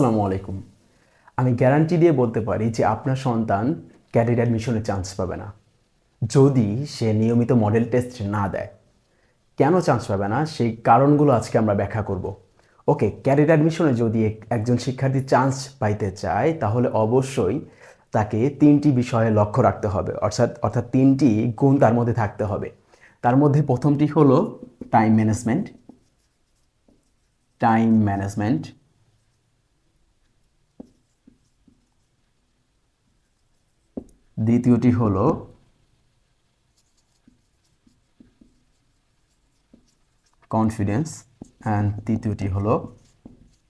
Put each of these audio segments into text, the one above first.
আসসালামু আলাইকুম। আমি গ্যারান্টি দিয়ে বলতে পারি যে আপনার সন্তান ক্যাডেট অ্যাডমিশনে চান্স পাবে না। যদি সে নিয়মিত মডেল টেস্ট না দেয়, কেন চান্স পাবে না? সেই কারণগুলো আজকে আমরা ব্যাখ্যা করব। ওকে, ক্যাডেট অ্যাডমিশনে যদি একজন শিক্ষার্থী চান্স পাইতে চায়, তাহলে অবশ্যই তাকে তিনটি বিষয়ে লক্ষ্য রাখতে হবে। অর্থাৎ অর্থাৎ তিনটি গুণ তার মধ্যে থাকতে হবে। তার মধ্যে প্রথমটি হলো টাইম ম্যানেজমেন্ট টাইম ম্যানেজমেন্ট দ্বিতীয়টি হলো কনফিডেন্স অ্যান্ড তৃতীয়টি হলো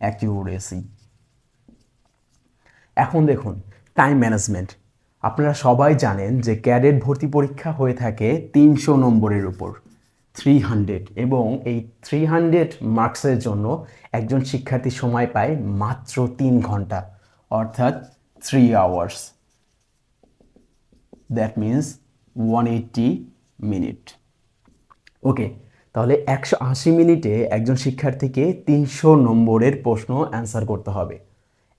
অ্যাকিউরেসি এখন দেখুন টাইম ম্যানেজমেন্ট আপনারা সবাই জানেন যে ক্যাডেট ভর্তি পরীক্ষা হয়ে থাকে তিনশো নম্বরের উপর থ্রি হান্ড্রেড এবং এই থ্রি হান্ড্রেড মার্কসের জন্য একজন শিক্ষার্থী সময় পায় মাত্র তিন ঘণ্টা, অর্থাৎ three hours that means one eighty minute okay তাহলে একশো আশি মিনিটে একজন শিক্ষার্থীকে তিনশো নম্বরের প্রশ্ন অ্যান্সার করতে হবে।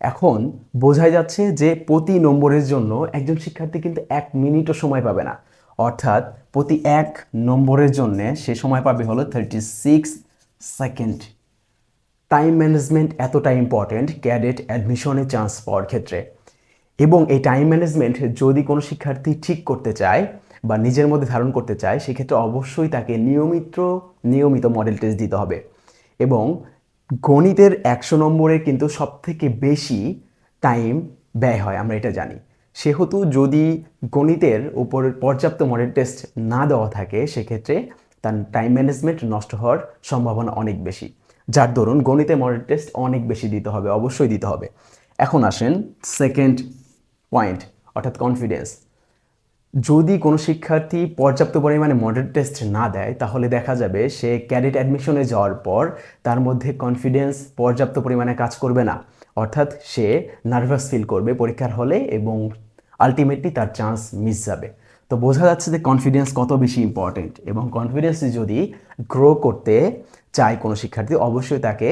এখন বোঝাই যাচ্ছে যে প্রতি নম্বরের জন্য একজন শিক্ষার্থী কিন্তু এক মিনিটও সময় পাবে না। অর্থাৎ প্রতি এক নম্বরের জন্য সে সময় পাবে হলো thirty six second time management এতটা ইম্পর্ট্যান্ট ক্যাডেট অ্যাডমিশনে চান্স পাওয়ার ক্ষেত্রে। এবং এই টাইম ম্যানেজমেন্ট যদি কোনো শিক্ষার্থী ঠিক করতে চায় বা নিজের মধ্যে ধারণ করতে চায়, সেক্ষেত্রে অবশ্যই তাকে নিয়মিত নিয়মিত মডেল টেস্ট দিতে হবে। এবং গণিতের একশো নম্বরে কিন্তু সবথেকে বেশি টাইম ব্যয় হয়, আমরা এটা জানি। সেহেতু যদি গণিতের উপর পর্যাপ্ত মডেল টেস্ট না দেওয়া থাকে, সেক্ষেত্রে তার টাইম ম্যানেজমেন্ট নষ্ট হওয়ার সম্ভাবনা অনেক বেশি। যার দরুন গণিতে মডেল টেস্ট অনেক বেশি দিতে হবে, অবশ্যই দিতে হবে। এখন আসেন সেকেন্ড পয়েন্ট অর্থাৎ কনফিডেন্স যদি কোনো শিক্ষার্থী পর্যাপ্ত পরিমাণে মডেল টেস্ট না দেয়, তাহলে দেখা যাবে সে ক্যাডেট অ্যাডমিশনে যাওয়ার পর তার মধ্যে কনফিডেন্স পর্যাপ্ত পরিমাণে কাজ করবে না। অর্থাৎ সে নার্ভাস ফিল করবে পরীক্ষার হলে এবং আলটিমেটলি তার চান্স মিস যাবে। তো বোঝা যাচ্ছে যে কনফিডেন্স কত বেশি ইম্পর্টেন্ট এবং কনফিডেন্স যদি গ্রো করতে চায় কোনো শিক্ষার্থী, অবশ্যই তাকে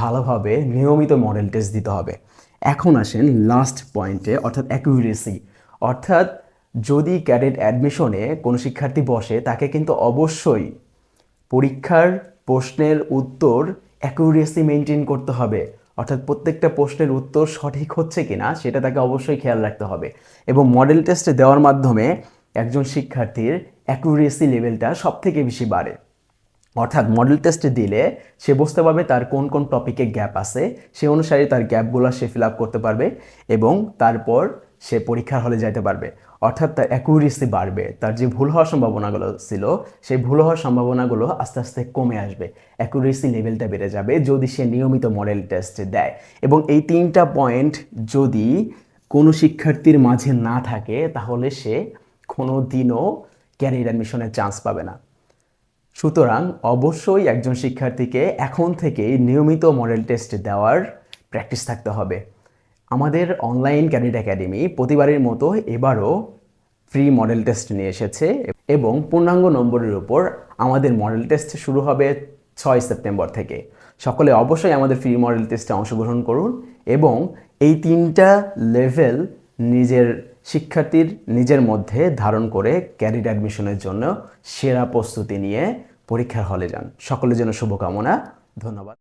ভালোভাবে নিয়মিত মডেল টেস্ট দিতে হবে। এখন আসেন লাস্ট পয়েন্টে অর্থাৎ অ্যাকুরেসি অর্থাৎ যদি ক্যাডেট অ্যাডমিশনে কোনো শিক্ষার্থী বসে, তাকে কিন্তু অবশ্যই পরীক্ষার প্রশ্নের উত্তর অ্যাকুরেসি মেনটেন করতে হবে। অর্থাৎ প্রত্যেকটা প্রশ্নের উত্তর সঠিক হচ্ছে কিনা, সেটা তাকে অবশ্যই খেয়াল রাখতে হবে। এবং মডেল টেস্টে দেওয়ার মাধ্যমে একজন শিক্ষার্থীর অ্যাকুরেসি লেভেলটা সব থেকে বেশি বাড়ে। অর্থাৎ মডেল টেস্টে দিলে সে বুঝতে পারবে তার কোন কোন টপিকে গ্যাপ আছে, সে অনুসারে তার গ্যাপগুলো সে ফিল আপ করতে পারবে এবং তারপর সে পরীক্ষার হলে যাইতে পারবে। অর্থাৎ তার অ্যাকুরেসি বাড়বে, তার যে ভুল হওয়ার সম্ভাবনাগুলো ছিল, সেই ভুল হওয়ার সম্ভাবনাগুলো আস্তে আস্তে কমে আসবে অ্যাকুরেসি লেভেলটা বেড়ে যাবে যদি সে নিয়মিত মডেল টেস্ট দেয়। এবং এই তিনটা পয়েন্ট যদি কোনো শিক্ষার্থীর মাঝে না থাকে, তাহলে সে কোনো দিনও ক্যারিয়ার অ্যাডমিশনের চান্স পাবে না। সুতরাং অবশ্যই একজন শিক্ষার্থীকে এখন থেকেই নিয়মিত মডেল টেস্ট দেওয়ার প্র্যাকটিস থাকতে হবে। আমাদের অনলাইন ক্যাডেট একাডেমি প্রতিবারের মতো এবারও ফ্রি মডেল টেস্ট নিয়ে এসেছে এবং পূর্ণাঙ্গ নম্বরের উপর আমাদের মডেল টেস্ট শুরু হবে ছয় সেপ্টেম্বর থেকে। সকলে অবশ্যই আমাদের ফ্রি মডেল টেস্টে অংশগ্রহণ করুন এবং এই তিনটা লেভেল নিজের শিক্ষার্থীর নিজের মধ্যে ধারণ করে ক্যারিয়ার অ্যাডমিশনের জন্য সেরা প্রস্তুতি নিয়ে পরীক্ষার হলে যান। সকলের জন্য শুভকামনা। ধন্যবাদ।